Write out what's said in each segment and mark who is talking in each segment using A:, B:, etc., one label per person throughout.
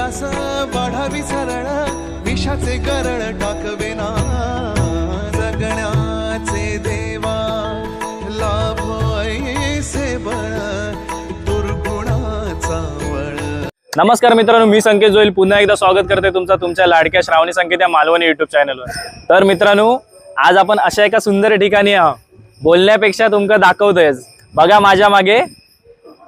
A: त्यास वाढावी सरळ विषाचे गरळ टाकवेना जगण्याचे देवा लाभ ऐसे बळ दुर्गुणाचा वळ.
B: नमस्कार मित्रांनो मी संकेत जोईल. पुन्हा एकदा स्वागत करते तुमचा तुमच्या लाडक्या श्रावणी संकेत या मालवणी युट्यूब चॅनलवर तर मित्रांनो आज आपण अशा एका सुंदर ठिकाणी आहोत. बोलण्यापेक्षा तुमका दाखवतोयच. बघा माझ्या मागे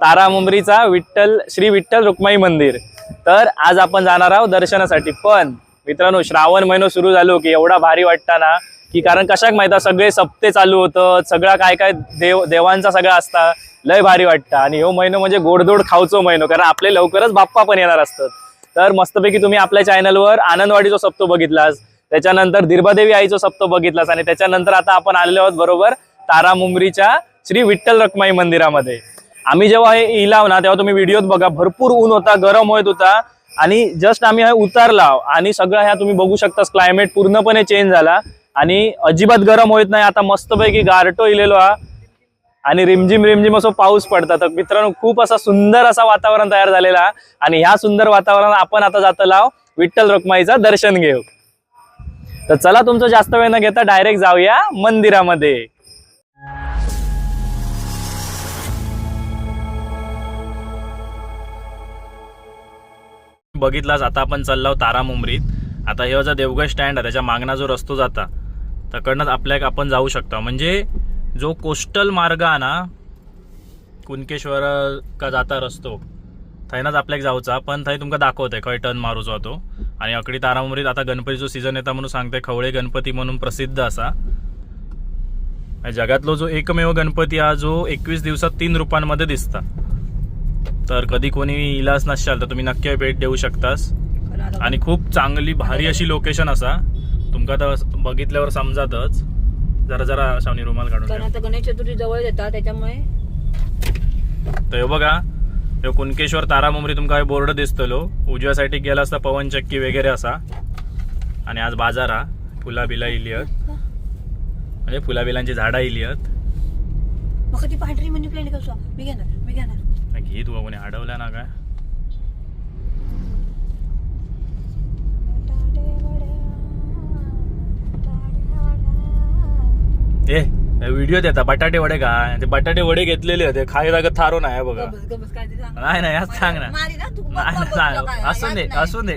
B: तारा मुंबरीचा विठ्ठल श्री विठ्ठल रुक्माई मंदिर. तर आज आपण जाणार आहोत दर्शनासाठी. पण मित्रांनो श्रावण महिनो सुरू झालो की एवढा भारी वाटता ना की कारण कशाक माहिती सगळे सप्ते चालू होतं सगळा काय काय देव देवांचा सगळा असता लय भारी वाटतं. आणि हो महिनो म्हणजे गोडधोड खाऊचो महिनो कारण आपले लवकरच बाप्पा पण येणार असतात. तर मस्तपैकी तुम्ही आपल्या चॅनलवर आनंदवाडीचा सप्तो बघितलास त्याच्यानंतर दिर्बादेवी आईचा सप्तो बघितलास आणि त्याच्यानंतर आता आपण आलेलो आहोत बरोबर तारा मुंबरीच्या श्री विठ्ठल रखमाई मंदिरामध्ये. आम्ही जेव्हा हे इलाव ना तेव्हा तुम्ही व्हिडिओत बघा भरपूर ऊन होता गरम होत होता. आणि जस्ट आम्ही हा उतारला आणि सगळं ह्या तुम्ही बघू शकता क्लायमेट पूर्णपणे चेंज झाला. आणि अजिबात गरम होत नाही आता मस्तपैकी गारटो इलेलो हा. आणि रिमझिम रिमझिम असं पाऊस पडतात. तर मित्रांनो खूप असा सुंदर असा वातावरण तयार झालेला आणि ह्या सुंदर वातावरणात आपण आता जातो लाव विठ्ठल रखमाईचा दर्शन घेऊ. तर चला तुमचं जास्त वेळ न घेता डायरेक्ट जाऊया मंदिरामध्ये. बघितलास आता आपण चाललो तारा मुंबरीत. आता हे जो देवगड स्टँड आहे त्याच्या मागणा जो रस्तो जाता तकडनंच आपल्या आपण जाऊ शकतो. म्हणजे जो कोस्टल मार्ग आहे ना कुणकेश्वर का जाता रस्तो थंयनाच आपल्याक जाऊचा पण थंय तुमका दाखवतंय खंय टर्न मारूचो तो. आणि अकडी तारामुरीत आता गणपतीचो सीझन येता म्हणून सांगते खवळे गणपती म्हणून प्रसिद्ध असा. जगातलो जो एकमेव गणपती हा जो एकवीस दिवसात तीन रूपांमध्ये दिसता. तर कधी कोणी इलाज नसाल तर तुम्ही नक्की भेट देऊ शकतास. आणि खूप चांगली भारी अशी लोकेशन असा. तुमका तर बघितल्यावर समजातच. जरा जरा शावनी रुमाल काढून
C: आता गणेश चतुर्थी जवळ येतात त्याच्यामुळे
B: तर ह्यो बघा ह्यो कुणकेश्वर तारामुंबरी तुमका हे बोर्ड दिसतलो. उजव्या साईडीक गेला असता पवन चक्की वगैरे असा. आणि आज बाजार हा फुला बिला इलियत म्हणजे फुला बिलांची झाडा इलियत
C: मग ती पांढरी कसं मी घेणार मी घेणार.
B: घे तू कोणी अडवल्या ना काय? ए व्हिडिओ देता. बटाटे वडे काय ते बटाटे वडे घेतलेले होते. खाई लागत थारो नाही बघा. नाही नाही आज सांग ना.
C: मारी ना तू
B: नाही नाही, सांग. असून दे असून दे.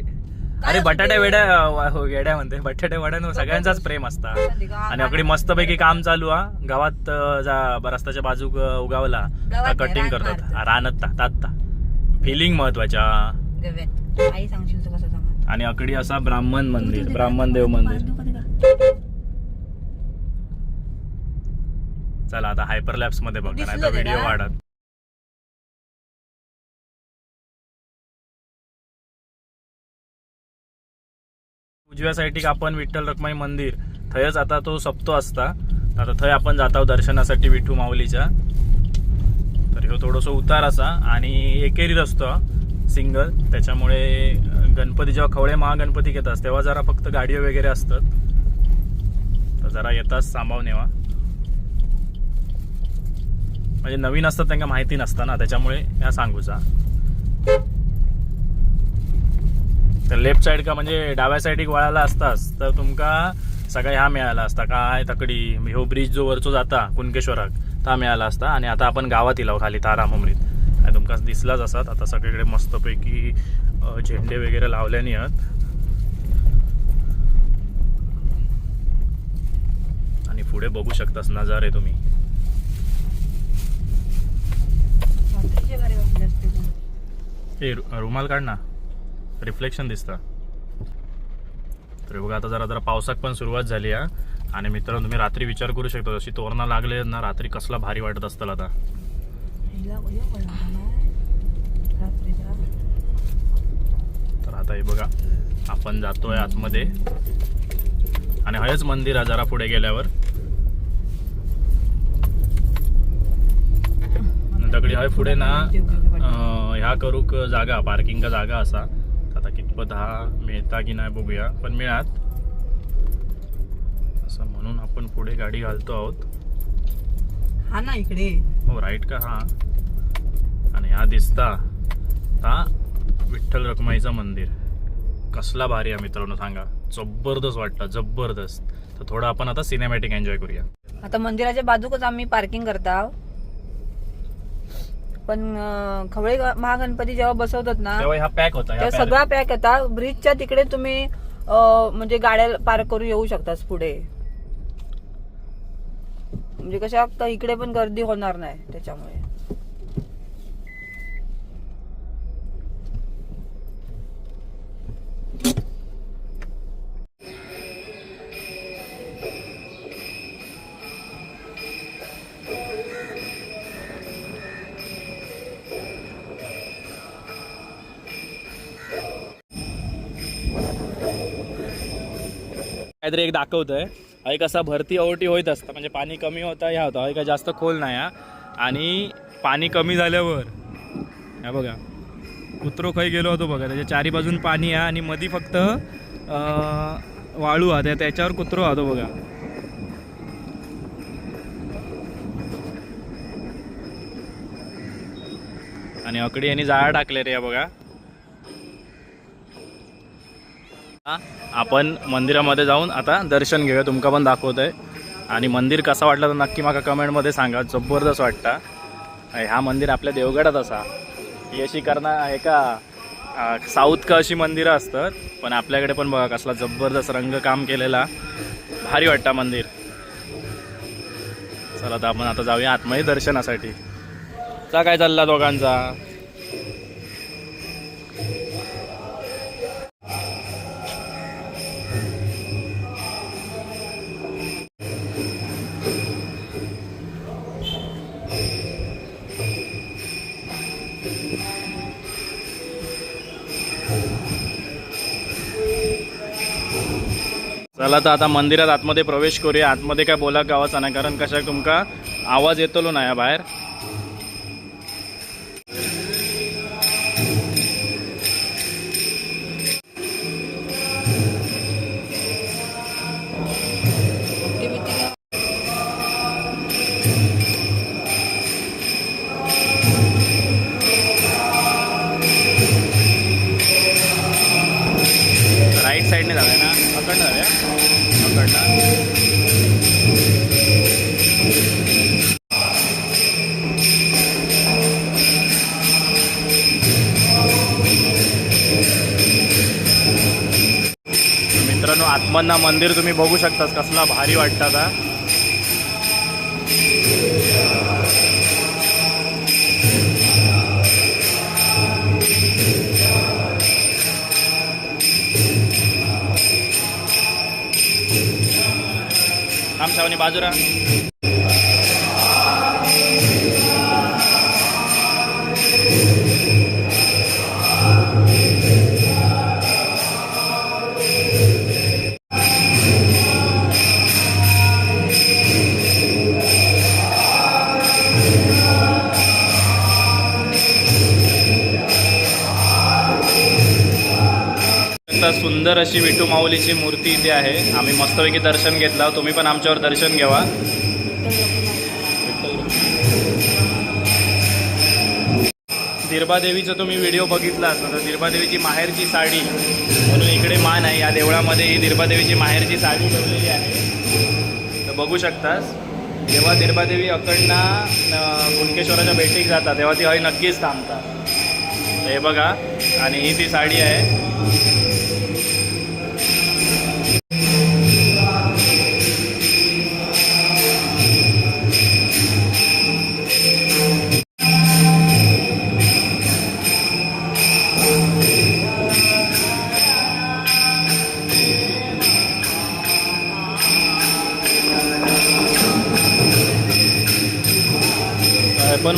B: अरे बटाटे वेड्या हो वेड्या म्हणते बटाटे वड्या सगळ्यांचाच प्रेम असता. आणि अकडे मस्तपैकी काम चालू हा. गावात जा रस्त्याच्या बाजू उगावला. कटिंग करतात.
C: रानात.
B: तात्ता फिलिंग
C: महत्त्वाच्या.
B: आणि अकडी असा ब्राह्मण मंदिर ब्राह्मण देव मंदिर. चला आता हायपर लॅब्समध्ये बघा नाही व्हिडिओ. वाढत. उजव्या साईडीक आपण विठ्ठल रखमाई मंदिर थंयच आता तो सप्तो असता. आता थंय आपण जात आहोत दर्शनासाठी विठू माऊलीच्या. तर ह्यो थोडंसं उतार असा आणि एकेरी रस्तो सिंगल. त्याच्यामुळे गणपती जेव्हा खवळे महागणपती घेतात तेव्हा जरा फक्त गाडी वगैरे असतात. तर जरा येताच सांभाळून येवा म्हणजे नवीन असतात त्यांना माहिती नसताना त्याच्यामुळे ह्या सांगूचा. तर लेफ्ट साईड का म्हणजे डाव्या साईडीक वळाला असतास तर तुमका सगळा ह्या मिळाला असता. काय तकडी ह्यो ब्रिज जो वरचो जाता कुणकेश्वराक ता मिळाला असता. आणि आता आपण गावात इलाव खाली तारा मुंबरीत आणि तुमका दिसलाच असतात आता सगळीकडे मस्तपैकी झेंडे वगैरे लावल्याने आहेत. आणि पुढे बघू शकतास नजारे तुम्ही. ए रुमाल काढ ना. रिफ्लेक्शन दिसतं. तर बघा आता जरा जरा पावसात पण सुरुवात झाली आहे आणि मित्रांनो तुम्ही रात्री विचार करू शकता जशी तोरणा लागले ना रात्री कसला भारी वाटत असतं आता. तर आता हे बघा आपण जातोय आतमध्ये. आणि हयच मंदिर आहे जरा पुढे गेल्यावर. दगडी हय पुढे ना ह्या करूक जागा पार्किंग का जागा असा. कितपत हा मिळता की नाही बघूया पण मिळात. असं म्हणून आपण पुढे गाडी घालतो आहोत.
C: हा ना इकडे.
B: हो राईट का? हा. आणि हा दिसता हा विठ्ठल रखुमाईचं मंदिर. कसला भारी आहे मित्रांनो सांगा. जबरदस्त वाटतं जबरदस्त. तर थोडं आपण आता सिनेमॅटिक एन्जॉय करूया.
C: आता मंदिराच्या बाजूकच आम्ही पार्किंग करता पण खवळे महागणपती जेव्हा बसवतात ना
B: तेव्हा हा पॅक होता
C: तेव्हा
B: ह्या
C: सगळा पॅक येता. ब्रिजच्या तिकडे तुम्ही म्हणजे गाड्या पार्क करून येऊ शकतास पुढे. म्हणजे कशा इकडे पण गर्दी होणार नाही त्याच्यामुळे.
B: काहीतरी एक दाखवतोय. हय कसा भरती ओवटी होत असतं. म्हणजे पाणी कमी होता ह्या होता. हय काय जास्त खोल नाही हा. आणि पाणी कमी झाल्यावर ह्या बघा. कुत्रो खय गेलो होतो बघा. त्याच्या चारी बाजून पाणी आहे आणि मधी फक्त वाळू हा त्याच्यावर कुत्रो हा तो बघा. आणि अकडी यांनी जाळा टाकले रे या बघा. आपण मंदिरामध्ये जाऊन आता दर्शन घेऊया. तुमका पण दाखवतोय. आणि मंदिर कसा वाटलं तर नक्की माका कमेंटमध्ये सांगा. जबरदस्त वाटता. ह्या मंदिर आपल्या देवगडात असा. ही अशी करणार आहे का? साऊथ का अशी मंदिरं असतात. पण आपल्याकडे पण बघा कसला जबरदस्त रंगकाम केलेला. भारी वाटता मंदिर. चला तर आपण आता जाऊया आत्मही दर्शनासाठी चा काय चालला दोघांचा? चला तर आता मंदिरात आतमध्ये प्रवेश करूया. आतमध्ये काय बोला गावाचा नाही कारण कशा तुमका आवाज येतलो ना या बाहेर. मित्रांनो मंदिर तुम्ही बघू शकता कसला भारी वाटतं आता. आमच्या बाजूला. सुंदर अशी विठू माऊलीची मूर्ती इथे आहे. आम्ही मस्तपैकी दर्शन घेतलं. तुम्ही पण आमच्यावर दर्शन घ्यावा. दिरबादेवीचा तुम्ही व्हिडिओ बघितला असता तर दीर्बादेवीची माहेरची साडी म्हणून इकडे मान आहे. या देवळामध्ये ही दीर्बादेवीची माहेरची साडी ठेवलेली आहे. तर बघू शकतास जेव्हा दीर्बादेवी अकडना अं, कुणकेश्वराच्या भेटीक जातात तेव्हा ती हय नक्कीच थांबतात. हे बघा आणि ही ती साडी आहे.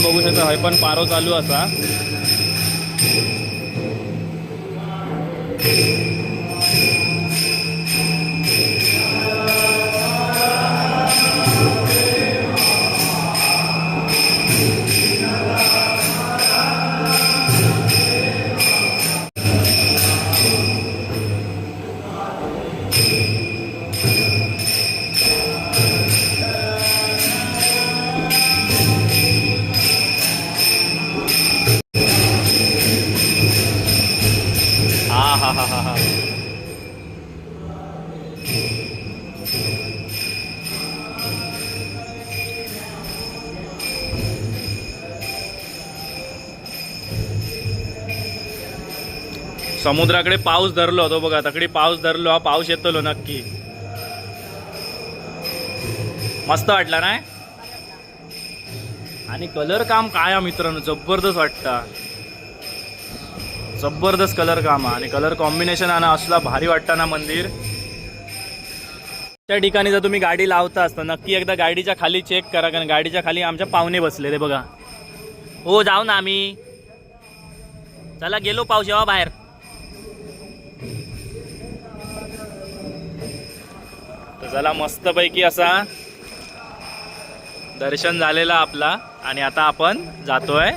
B: बघू शकता हय पण पारो चालू असा. हा हा हा हा समुद्राकडे पाऊस धरलो होतो बघा तकडे पाऊस धरलो हा पाऊस येतलो नक्की. मस्त वाटला ना आणि कलर काम काय मित्रांनो जबरदस्त वाटता. जबरदस्त कलर काम आहे. आणि कलर कॉम्बिनेशन आणि असला भारी वाटतं ना मंदिर. त्या ठिकाणी जर तुम्ही गाडी लावता असता नक्की एकदा गाडीच्या खाली चेक करा कारण गाडीच्या खाली आमच्या पाहुणे बसलेले बघा. हो जाऊ ना आम्ही. चला गेलो पाऊस येवा बाहेर. तर चला मस्तपैकी असा दर्शन झालेला आपला. आणि आता आपण जातोय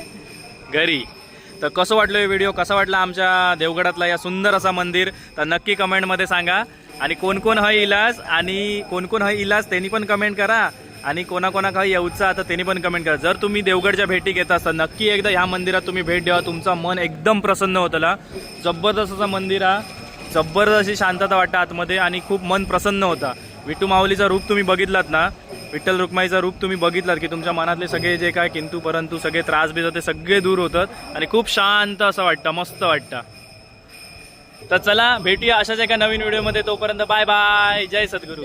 B: घरी. तर कसं वाटलं हे व्हिडिओ कसा वाटला आमच्या देवगडातला या सुंदर असा मंदिर? तर नक्की कमेंटमध्ये सांगा. आणि कोण कोण हा इलाज? आणि कोण कोण हा इलाज त्यांनी पण कमेंट करा. आणि कोणाकोणाक हा येऊचा तर त्यांनी पण कमेंट करा. जर तुम्ही देवगडच्या भेटी घेत असता नक्की एकदा ह्या मंदिरात तुम्ही भेट द्यावा तुमचं मन एकदम प्रसन्न होतं जबरदस्त असं मंदिर हा. जबरदस्त अशी शांतता वाटतं आतमध्ये आणि खूप मन प्रसन्न होता. विटू माऊलीचा रूप तुम्ही बघितलात ना? विठ्ठल रुक्माईचं रूप तुम्ही बघितलात की तुमच्या मनातले सगळे जे काय किंतू परंतु सगळे त्रास बीज ते सगळे दूर होतात आणि खूप शांत असं वाटतं मस्त वाटतं. तर चला भेटूया अशाच एका नवीन व्हिडिओमध्ये. तोपर्यंत बाय बाय. जय
C: जय सद्गुरू.